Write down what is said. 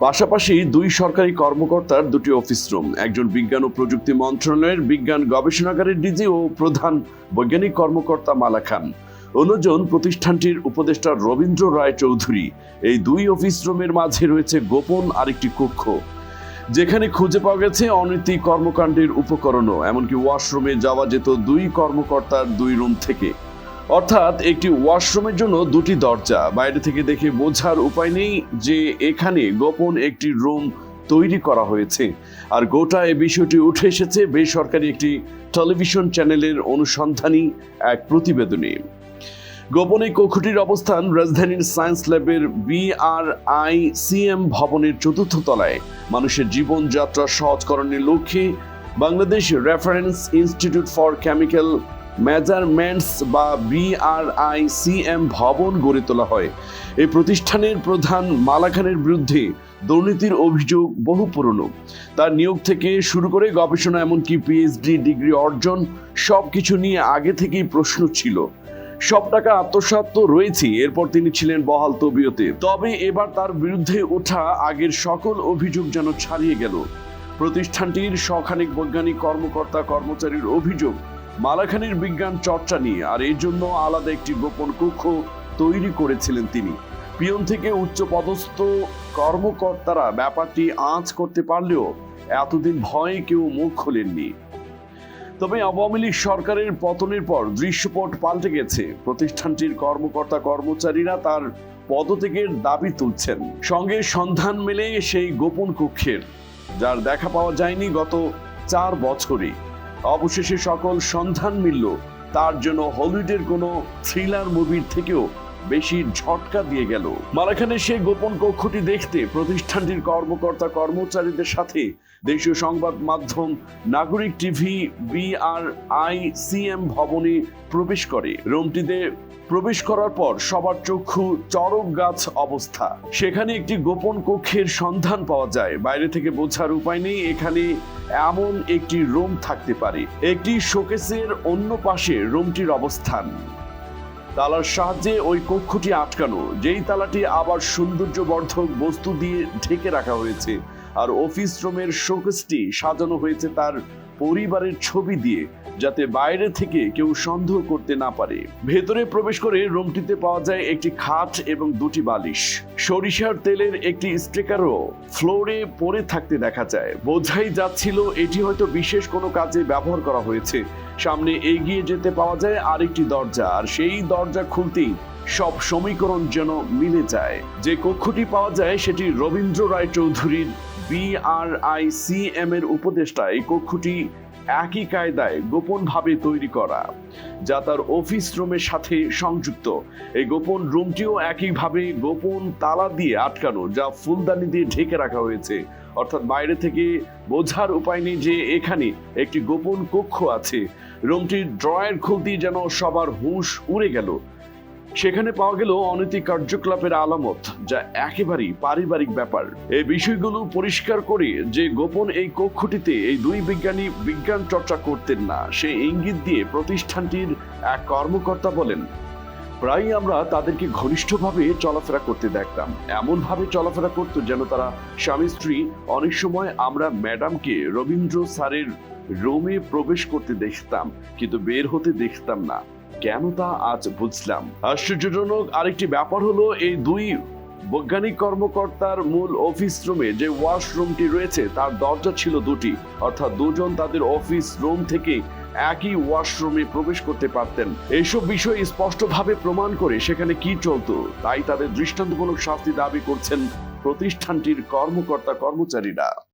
পাশাপাশি দুই সরকারি কর্মকর্তার দুটি অফিস রুম, একজন বিজ্ঞান ও প্রযুক্তি মন্ত্রণালয়ের বিজ্ঞান গবেষণাগারের ডিজি ও প্রধান বৈজ্ঞানিক কর্মকর্তা মালা খান। অন্যজন প্রতিষ্ঠানটির উপদেষ্টা রবীন্দ্র রায় চৌধুরী। এই দুই অফিস রুমের মাঝে রয়েছে গোপন আরেকটি কক্ষ, যেখানে খুঁজে পাওয়া গেছে অনৈতিক কর্মকাণ্ডের উপকরণও, এমনকি ওয়াশরুমে যাওয়া যেত দুই কর্মকর্তার দুই রুম থেকে। অর্থাৎ একটি ওয়াশরুমের জন্য দুটি দরজা। বাইরে থেকে দেখে বোঝার উপায় নেই যে এখানে গোপন একটি রুম তৈরি করা হয়েছে। আর গোটা এ বিষয়টি উঠে এসেছে বেসরকারি একটি টেলিভিশন চ্যানেলের অনুসন্ধানী এক প্রতিবেদনে। গোপনে এই কক্ষটির অবস্থান রাজধানীর সায়েন্স ল্যাবের বিআরআই সিএম ভবনের চতুর্থ তলায়। মানুষের জীবনযাত্রা সহজকরণের লক্ষ্যে Bangladesh reference institute for chemical measurements বা বিআরআই সিএম ভবন গড়ে তোলা হয়। এই প্রতিষ্ঠানের প্রধান মালাখানের বিরুদ্ধে দুর্নীতির অভিযোগ বহু পুরনো। তার নিয়োগ থেকে শুরু করে গবেষণা, এমনকি পিএইচডি ডিগ্রি অর্জন সব কিছু নিয়ে আগে থেকেই প্রশ্ন ছিল। সব টাকা আত্মসাৎ তো রয়েছে এরপর তিনি ছিলেন বহাল তবিয়তে। তবে এবার তার বিরুদ্ধে ওঠা আগের সকল অভিযোগ যেন ছাড়িয়ে গেল। প্রতিষ্ঠানটির শখানিক বৈজ্ঞানিক কর্মকর্তা কর্মচারীর অভিযোগ মালাখানির বিজ্ঞান চর্চা নিয়ে, আর এর জন্য আলাদা একটি গোপন কক্ষ তৈরি করেছিলেন তিনি। পিয়ন থেকে উচ্চ পদস্থ কর্মকর্তারা ব্যাপারটি আঁচ করতে পারলেও এতদিন ভয়ে কেউ মুখ খোলেননি। তবে আওয়ামী লীগ সরকারের পতনের পর দৃশ্যপট পাল্টে গেছে। প্রতিষ্ঠানটির কর্মকর্তা কর্মচারীরা তার পদত্যাগের দাবি তুলছেন। সঙ্গে সন্ধান মেলে সেই গোপন কক্ষের, যার দেখা পাওয়া যায়নি গত চার বছরে। অবশেষে সকল সন্ধান মিলল। তার জন্য হলিউডের কোনো থ্রিলার মুভির থেকেও বেশি ঝটকা দিয়ে গেল। মালাখানের সেই গোপন কক্ষটি দেখতে প্রতিষ্ঠানটির কর্মকর্তা কর্মচারীদের সাথে। দেশীয় সংবাদ মাধ্যম নাগরিক টিভি বিআর আই সিএম ভবনে প্রবেশ করে। রুমটিতে প্রবেশ করার পর সবার চক্ষু চরক গাছ অবস্থা। সেখানে একটি গোপন কক্ষের সন্ধান পাওয়া যায়। বাইরে থেকে বোঝার উপায় নেই, এখানে এমন একটি রুম থাকতে পারে। একটি শোকেসের অন্য পাশে রুমটির অবস্থান। তালার সাহায্যে ওই কক্ষটি আটকানো। যেই তালাটি আবার সৌন্দর্যবর্ধক বস্তু দিয়ে ঢেকে রাখা হয়েছে। আর অফিস রুমের শোকেসটি সাজানো হয়েছে তার পরিবারের ছবি দিয়ে, যাতে বাইরে থেকে কেউ সন্দেহ করতে না পারে। ভেতরে প্রবেশ করে রুমটিতে পাওয়া যায় একটি খাট এবং দুটি বালিশ। সরিষার তেলের একটি স্টিকারও ফ্লোরে পড়ে থাকতে দেখা যায়। বোঝাই যাচ্ছিল এটি হয়তো বিশেষ কোনো কাজে ব্যবহার করা হয়েছে। সামনে এগিয়ে যেতে পাওয়া যায় আরেকটি দরজা, আর সেই দরজা খুলতেই সব সমীকরণ যেন মিলে যায়। যে কক্ষটি পাওয়া যায় সেটি রবীন্দ্র রায় চৌধুরীর বিআরআইসিএম এর উপদেষ্টা এই কক্ষটি একই কায়দায় গোপনভাবে তৈরি করা, যা তার অফিস রুমের সাথে সংযুক্ত। এই গোপন রুমটিও একইভাবে গোপন তালা দিয়ে আটকানো, যা ফুলদানি দিয়ে ঢেকে রাখা হয়েছে। অর্থাৎ বাইরে থেকে বোঝার উপায় নেই যে এখানে একটি গোপন কক্ষ আছে। রুমটির ড্রয়ার খুলতেই যেন সবার হুঁশ উড়ে গেল। সেখানে পাওয়া গেল অনৈতিক কার্যকলাপের আলামত, যা একেবারেই পারিবারিক ব্যাপার। এই বিষয়গুলো পরিষ্কার করে যে গোপন এই কক্ষটিতে এই দুই বিজ্ঞানী বিজ্ঞান চর্চা করতেন না, সে ইঙ্গিত দিয়ে প্রতিষ্ঠানটির এক কর্মকর্তা বলেন, প্রায়ই আমরা তাদেরকে ঘনিষ্ঠভাবে চলাফেরা করতে দেখতাম। এমনভাবে চলাফেরা করতো যেন তারা স্বামী স্ত্রী, অনেক সময় আমরা ম্যাডামকে রবীন্দ্র স্যারের রোমে প্রবেশ করতে দেখতাম, কিন্তু বের হতে দেখতাম না। কেন তা আজ বুঝলাম। আশ্চর্যজনক আরেকটি ব্যাপার হলো, এই দুই বৈজ্ঞানিক কর্মকর্তার মূল অফিস রুমে যে ওয়াশরুমটি রয়েছে, তার দরজা ছিল দুটি। অর্থাৎ দুজন তাদের অফিস রুম থেকে একই ওয়াশরুমে প্রবেশ করতে পারতেন। এইসব বিষয় স্পষ্টভাবে প্রমাণ করে সেখানে কি চলতো, তাই তাদের দৃষ্টান্তমূলক শাস্তি দাবি করছেন প্রতিষ্ঠানটির কর্মকর্তা কর্মচারীরা